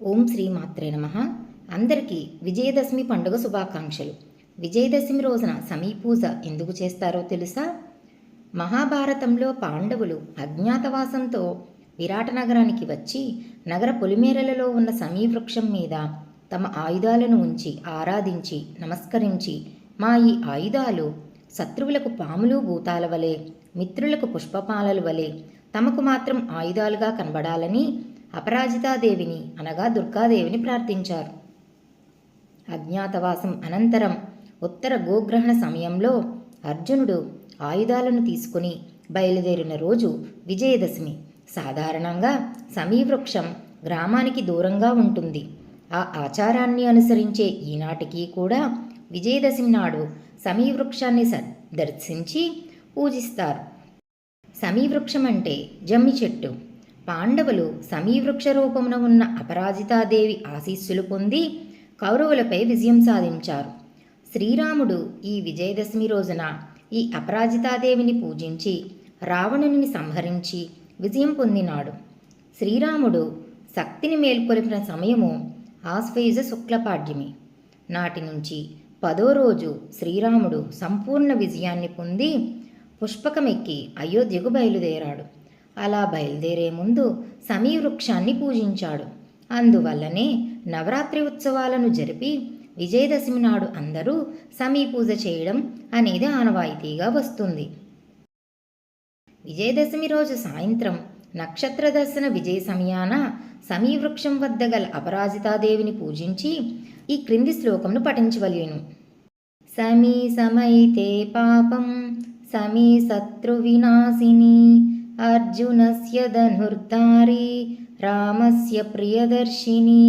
ఓం శ్రీ మాత్రే నమ. అందరికీ విజయదశమి పండుగ శుభాకాంక్షలు. విజయదశమి రోజున సమీపూజ ఎందుకు చేస్తారో తెలుసా? మహాభారతంలో పాండవులు అజ్ఞాతవాసంతో విరాట నగరానికి వచ్చి నగర పొలిమేరలలో ఉన్న సమీవృక్షం మీద తమ ఆయుధాలను ఉంచి ఆరాధించి నమస్కరించి మా ఈ ఆయుధాలు శత్రువులకు పాములు భూతాల వలె మిత్రులకు పుష్పపాలల వలె తమకు మాత్రం ఆయుధాలుగా కనబడాలని అపరాజితాదేవిని అనగా దుర్గాదేవిని ప్రార్థించారు. అజ్ఞాతవాసం అనంతరం ఉత్తర గోగ్రహణ సమయంలో అర్జునుడు ఆయుధాలను తీసుకుని బయలుదేరిన రోజు విజయదశమి. సాధారణంగా సమీవృక్షం గ్రామానికి దూరంగా ఉంటుంది. ఆ ఆచారాన్ని అనుసరించే ఈనాటికి కూడా విజయదశమి నాడు సమీవృక్షాన్ని దర్శించి పూజిస్తారు. సమీవృక్షం అంటే జమ్మి చెట్టు. పాండవులు సమీవృక్ష రూపమున ఉన్న అపరాజితాదేవి ఆశీస్సులు పొంది కౌరవులపై విజయం సాధించారు. శ్రీరాముడు ఈ విజయదశమి రోజున ఈ అపరాజితాదేవిని పూజించి రావణుని సంహరించి విజయం పొందినాడు. శ్రీరాముడు శక్తిని మేల్కొలిపిన సమయము ఆశ్వయుజ శుక్లపాడ్యమి. నాటి నుంచి పదో రోజు శ్రీరాముడు సంపూర్ణ విజయాన్ని పొంది పుష్పకమెక్కి అయోధ్యకు బయలుదేరాడు. అలా బయలుదేరే ముందు సమీవృక్షాన్ని పూజించాడు. అందువల్లనే నవరాత్రి ఉత్సవాలను జరిపి విజయదశమి నాడు అందరూ సమీ పూజ చేయడం అనేది ఆనవాయితీగా వస్తుంది. విజయదశమి రోజు సాయంత్రం నక్షత్ర దర్శన విజయ సమయాన సమీవృక్షం వద్ద గల అపరాజితాదేవిని పూజించి ఈ క్రింది శ్లోకంను పఠించవలేను. సమీ సమైతే పాపం సమీ శత్రు వినాశిని అర్జునస్య ధనుర్ధారి రామస్య ప్రియదర్శిని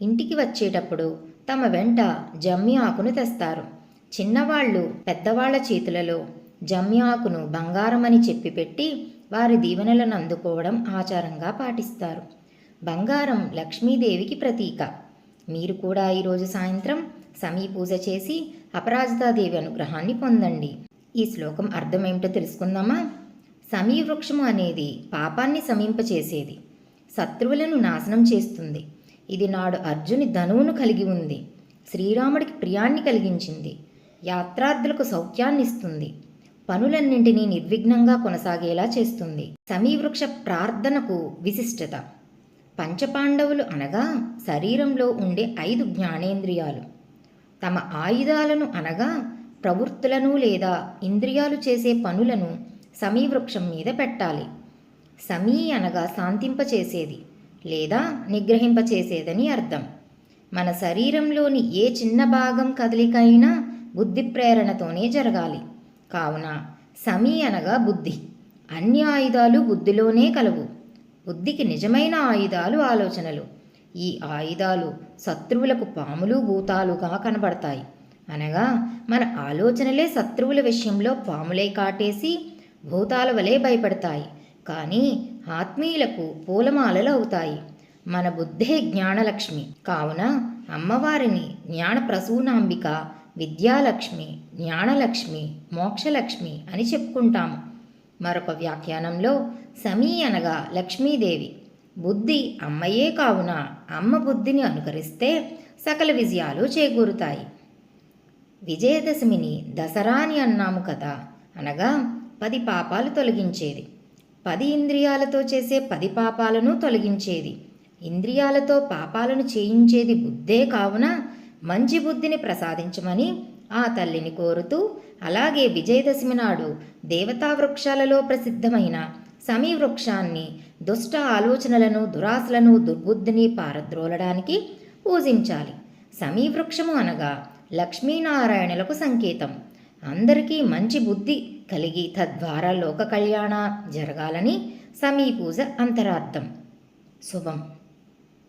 ఇంటికి వచ్చేటప్పుడు తమ వెంట జమ్మి ఆకును తెస్తారు. చిన్నవాళ్ళు పెద్దవాళ్ళ చేతులలో జమ్మి ఆకును బంగారమని చెప్పి పెట్టి వారి దీవెనలను అందుకోవడం ఆచారంగా పాటిస్తారు. బంగారం లక్ష్మీదేవికి ప్రతీక. మీరు కూడా ఈరోజు సాయంత్రం సమీ పూజ చేసి అపరాజితాదేవి అనుగ్రహాన్ని పొందండి. ఈ శ్లోకం అర్థమేమిటో తెలుసుకుందామా? సమీ వృక్షము అనేది పాపాన్ని సమీంపచేసేది. శత్రువులను నాశనం చేస్తుంది. ఇది నాడు అర్జుని ధనువును కలిగి ఉంది. శ్రీరాముడికి ప్రియాన్ని కలిగించింది. యాత్రార్థులకు సౌఖ్యాన్ని ఇస్తుంది పనులన్నింటినీ నిర్విఘ్నంగా కొనసాగేలా చేస్తుంది. సమీవృక్ష ప్రార్థనకు విశిష్టత. పంచపాండవులు అనగా శరీరంలో ఉండే ఐదు జ్ఞానేంద్రియాలు. తమ ఆయుధాలను అనగా ప్రవృత్తులను లేదా ఇంద్రియాలు చేసే పనులను సమీవృక్షం మీద పెట్టాలి. సమీ అనగా శాంతింపచేసేది లేదా నిగ్రహింపచేసేదని అర్థం. మన శరీరంలోని ఏ చిన్న భాగం కదలికైనా బుద్ధి ప్రేరణతోనే జరగాలి. కావున సమీ అనగా బుద్ధి. అన్ని ఆయుధాలు బుద్ధిలోనే కలవు. బుద్ధికి నిజమైన ఆయుధాలు ఆలోచనలు. ఈ ఆయుధాలు శత్రువులకు పాములు భూతాలుగా కనబడతాయి. అనగా మన ఆలోచనలే శత్రువుల విషయంలో పాములై కాటేసి భూతాల వలె భయపడతాయి. కానీ ఆత్మీయులకు పూలమాలలు అవుతాయి. మన బుద్ధే జ్ఞానలక్ష్మి. కావున అమ్మవారిని జ్ఞాన ప్రసూనాంబిక విద్యాలక్ష్మి జ్ఞానలక్ష్మి మోక్షలక్ష్మి అని చెప్పుకుంటాము. మరొక వ్యాఖ్యానంలో సమీ అనగా లక్ష్మీదేవి. బుద్ధి అమ్మయే కావున అమ్మ బుద్ధిని అనుకరిస్తే సకల విజయాలు చేకూరుతాయి. విజయదశమిని దసరా అని అన్నాము కదా అనగా పది పాపాలు తొలగించేది. పది ఇంద్రియాలతో చేసే పది పాపాలను తొలగించేది. ఇంద్రియాలతో పాపాలను చేయించేది బుద్ధే కావున మంచి బుద్ధిని ప్రసాదించమని ఆ తల్లిని కోరుతూ అలాగే విజయదశమి నాడు దేవతా వృక్షాలలో ప్రసిద్ధమైన సమీ వృక్షాన్ని దుష్ట ఆలోచనలను దురాశలను దుర్బుద్ధిని పారద్రోలడానికి పూజించాలి. సమీ వృక్షము అనగా లక్ష్మీనారాయణులకు సంకేతం. అందరికీ మంచి బుద్ధి కలిగి తద్వారా లోక కళ్యాణ జరగాలని సమీపూజ అంతరార్థం. శుభం.